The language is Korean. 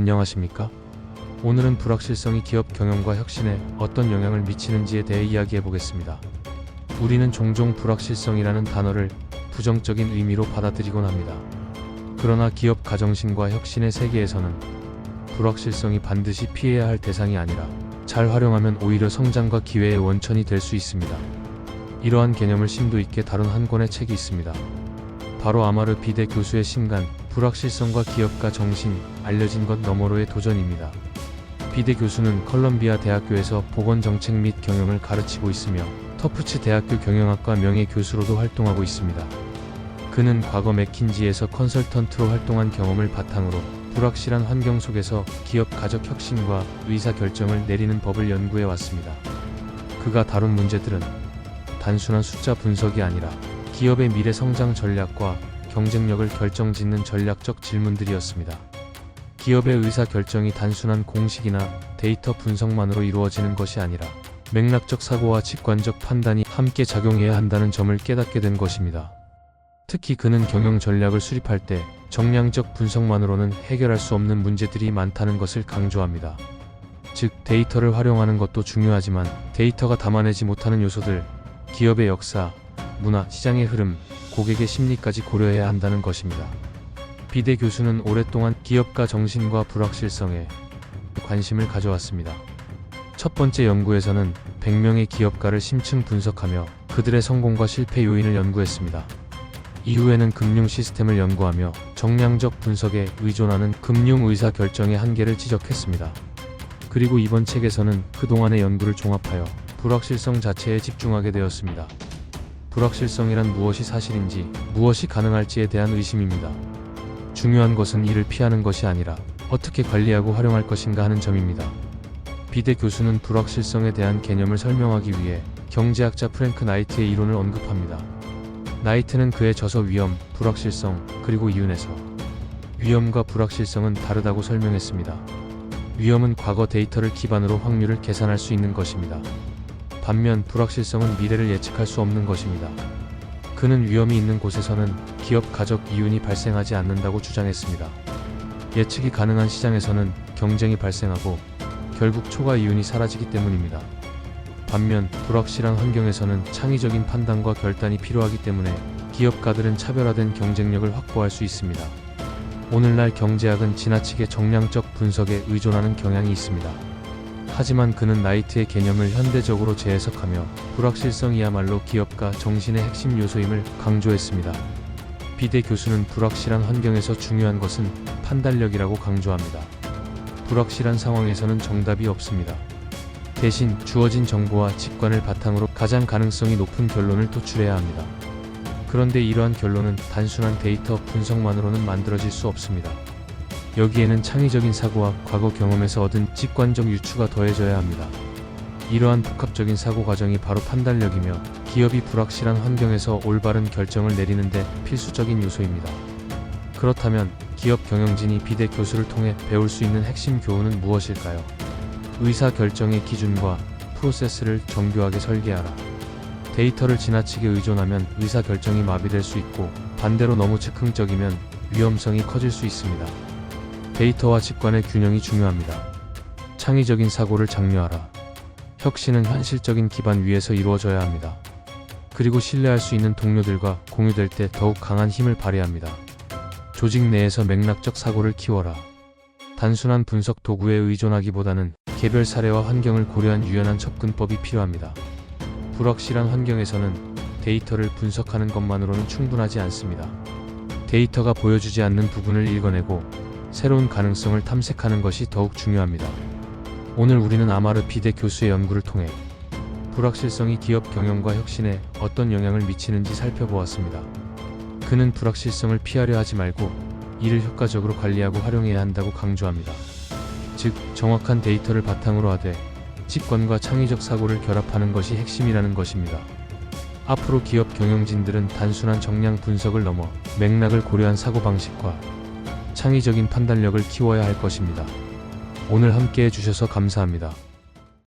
안녕하십니까? 오늘은 불확실성이 기업 경영과 혁신에 어떤 영향을 미치는지에 대해 이야기해 보겠습니다. 우리는 종종 불확실성이라는 단어를 부정적인 의미로 받아들이곤 합니다. 그러나 기업 가정신과 혁신의 세계에서는 불확실성이 반드시 피해야 할 대상이 아니라 잘 활용하면 오히려 성장과 기회의 원천이 될 수 있습니다. 이러한 개념을 심도 있게 다룬 한 권의 책이 있습니다. 바로 아마르 비데 교수의 신간, 불확실성과 기업가 정신, 알려진 것 너머로의 도전입니다. 비데 교수는 컬럼비아 대학교에서 보건정책 및 경영을 가르치고 있으며 터프츠 대학교 경영학과 명예 교수로도 활동하고 있습니다. 그는 과거 맥킨지에서 컨설턴트로 활동한 경험을 바탕으로 불확실한 환경 속에서 기업 가적 혁신과 의사 결정을 내리는 법을 연구해 왔습니다. 그가 다룬 문제들은 단순한 숫자 분석이 아니라 기업의 미래 성장 전략과 경쟁력을 결정짓는 전략적 질문들이었습니다. 기업의 의사 결정이 단순한 공식이나 데이터 분석만으로 이루어지는 것이 아니라 맥락적 사고와 직관적 판단이 함께 작용해야 한다는 점을 깨닫게 된 것입니다. 특히 그는 경영 전략을 수립할 때 정량적 분석만으로는 해결할 수 없는 문제들이 많다는 것을 강조합니다. 즉, 데이터를 활용하는 것도 중요하지만 데이터가 담아내지 못하는 요소들, 기업의 역사, 문화, 시장의 흐름, 고객의 심리까지 고려해야 한다는 것입니다. 비대 교수는 오랫동안 기업가 정신과 불확실성에 관심을 가져왔습니다. 첫 번째 연구에서는 100명의 기업가를 심층 분석하며 그들의 성공과 실패 요인을 연구했습니다. 이후에는 금융 시스템을 연구하며 정량적 분석에 의존하는 금융 의사 결정의 한계를 지적했습니다. 그리고 이번 책에서는 그동안의 연구를 종합하여 불확실성 자체에 집중하게 되었습니다. 불확실성이란 무엇이 사실인지, 무엇이 가능할지에 대한 의심입니다. 중요한 것은 이를 피하는 것이 아니라 어떻게 관리하고 활용할 것인가 하는 점입니다. 비대 교수는 불확실성에 대한 개념을 설명하기 위해 경제학자 프랭크 나이트의 이론을 언급합니다. 나이트는 그의 저서 위험, 불확실성, 그리고 이윤에서 위험과 불확실성은 다르다고 설명했습니다. 위험은 과거 데이터를 기반으로 확률을 계산할 수 있는 것입니다. 반면 불확실성은 미래를 예측할 수 없는 것입니다. 그는 위험이 있는 곳에서는 기업 가적 이윤이 발생하지 않는다고 주장했습니다. 예측이 가능한 시장에서는 경쟁이 발생하고 결국 초과 이윤이 사라지기 때문입니다. 반면 불확실한 환경에서는 창의적인 판단과 결단이 필요하기 때문에 기업가들은 차별화된 경쟁력을 확보할 수 있습니다. 오늘날 경제학은 지나치게 정량적 분석에 의존하는 경향이 있습니다. 하지만 그는 나이트의 개념을 현대적으로 재해석하며 불확실성이야말로 기업가 정신의 핵심 요소임을 강조했습니다. 비대 교수는 불확실한 환경에서 중요한 것은 판단력이라고 강조합니다. 불확실한 상황에서는 정답이 없습니다. 대신 주어진 정보와 직관을 바탕으로 가장 가능성이 높은 결론을 도출해야 합니다. 그런데 이러한 결론은 단순한 데이터 분석만으로는 만들어질 수 없습니다. 여기에는 창의적인 사고와 과거 경험에서 얻은 직관적 유추가 더해져야 합니다. 이러한 복합적인 사고 과정이 바로 판단력이며 기업이 불확실한 환경에서 올바른 결정을 내리는데 필수적인 요소입니다. 그렇다면 기업 경영진이 비대 교수를 통해 배울 수 있는 핵심 교훈은 무엇일까요? 의사 결정의 기준과 프로세스를 정교하게 설계하라. 데이터를 지나치게 의존하면 의사 결정이 마비될 수 있고 반대로 너무 즉흥적이면 위험성이 커질 수 있습니다. 데이터와 직관의 균형이 중요합니다. 창의적인 사고를 장려하라. 혁신은 현실적인 기반 위에서 이루어져야 합니다. 그리고 신뢰할 수 있는 동료들과 공유될 때 더욱 강한 힘을 발휘합니다. 조직 내에서 맥락적 사고를 키워라. 단순한 분석 도구에 의존하기보다는 개별 사례와 환경을 고려한 유연한 접근법이 필요합니다. 불확실한 환경에서는 데이터를 분석하는 것만으로는 충분하지 않습니다. 데이터가 보여주지 않는 부분을 읽어내고 새로운 가능성을 탐색하는 것이 더욱 중요합니다. 오늘 우리는 아마르 비데 교수의 연구를 통해 불확실성이 기업 경영과 혁신에 어떤 영향을 미치는지 살펴보았습니다. 그는 불확실성을 피하려 하지 말고 이를 효과적으로 관리하고 활용해야 한다고 강조합니다. 즉, 정확한 데이터를 바탕으로 하되 직관과 창의적 사고를 결합하는 것이 핵심이라는 것입니다. 앞으로 기업 경영진들은 단순한 정량 분석을 넘어 맥락을 고려한 사고방식과 창의적인 판단력을 키워야 할 것입니다. 오늘 함께 해주셔서 감사합니다.